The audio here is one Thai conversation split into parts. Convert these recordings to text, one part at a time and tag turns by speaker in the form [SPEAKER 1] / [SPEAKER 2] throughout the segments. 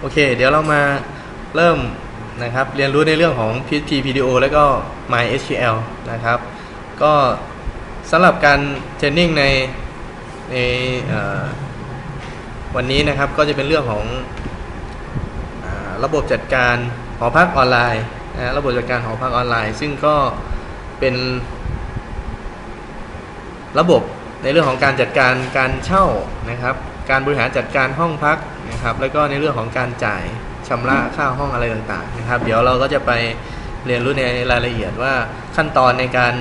[SPEAKER 1] โอเค เดี๋ยวเรามาเริ่มนะครับ เรียนรู้ในเรื่องของ PHP PDO แล้วก็ MySQL นะครับ ก็สำหรับการเทรนนิ่งในในวันนี้นะครับก็จะเป็นเรื่องของอระบบจัดการหอพักออนไลน์นะระบบจัดการหอพักออนไลน์ ซึ่งก็เป็น ระบบในเรื่องของการจัดการการเช่านะครับ การบริหารจัดการห้องพักนะครับ แล้วก็ในเรื่องของการจ่ายชำระค่าห้องอะไรต่างๆนะครับ เดี๋ยวเราก็จะไปเรียนรู้ในรายละเอียดว่าขั้นตอนในการ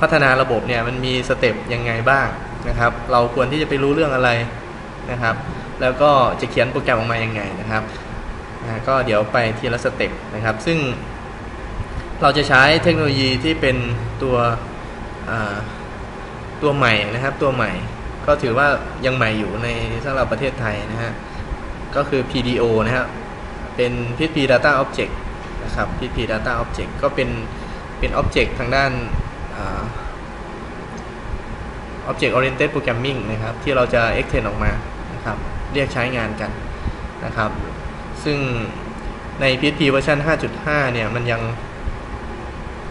[SPEAKER 1] พัฒนาระบบเนี่ยมันมีสเต็ปยังไงบ้างนะครับ เราควรที่จะไปรู้เรื่องอะไรนะครับ แล้วก็จะเขียนโปรแกรมออกมายังไงนะครับนะก็เดี๋ยวไปทีละสเต็ปนะครับ ซึ่งเราจะใช้เทคโนโลยีที่เป็นตัวตัวใหม่นะครับ ตัวใหม่ ก็ถือว่ายังใหม่อยู่ในสำหรับประเทศไทยนะฮะ ก็คือ PDO นะฮะ เป็น PHP Data Object นะครับ PHP Data Object ก็เป็น เป็น Object ทางด้าน Object Oriented Programming นะครับ ที่เราจะ extend ออกมานะครับ เรียกใช้งานกันนะครับ ซึ่งใน PHP เวอร์ชัน5.5 เนี่ย มันยัง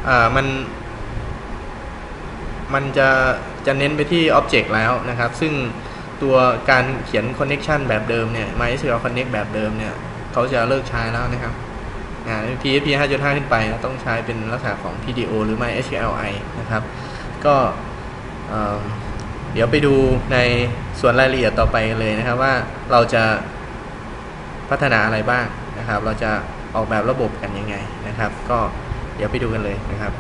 [SPEAKER 1] อ่า มัน มันจะ จะเน้นไปที่ Object แล้วนะครับ ซึ่งตัวการเขียน Connection แบบเดิมเนี่ย MySQL Connect แบบเดิมเนี่ยเขาจะเลิกใช้แล้วนะครับอ่า PHP 5.5 ขึ้นไปต้องใช้เป็นลักษณะของ PDO หรือ MySQLi นะครับ ก็เดี๋ยวไปดูในส่วนรายละเอียดต่อไปเลยนะครับว่าเราจะพัฒนาอะไรบ้างนะครับ เราจะออกแบบระบบกันยังไงนะครับ ก็เดี๋ยวไปดูกันเลยนะครับ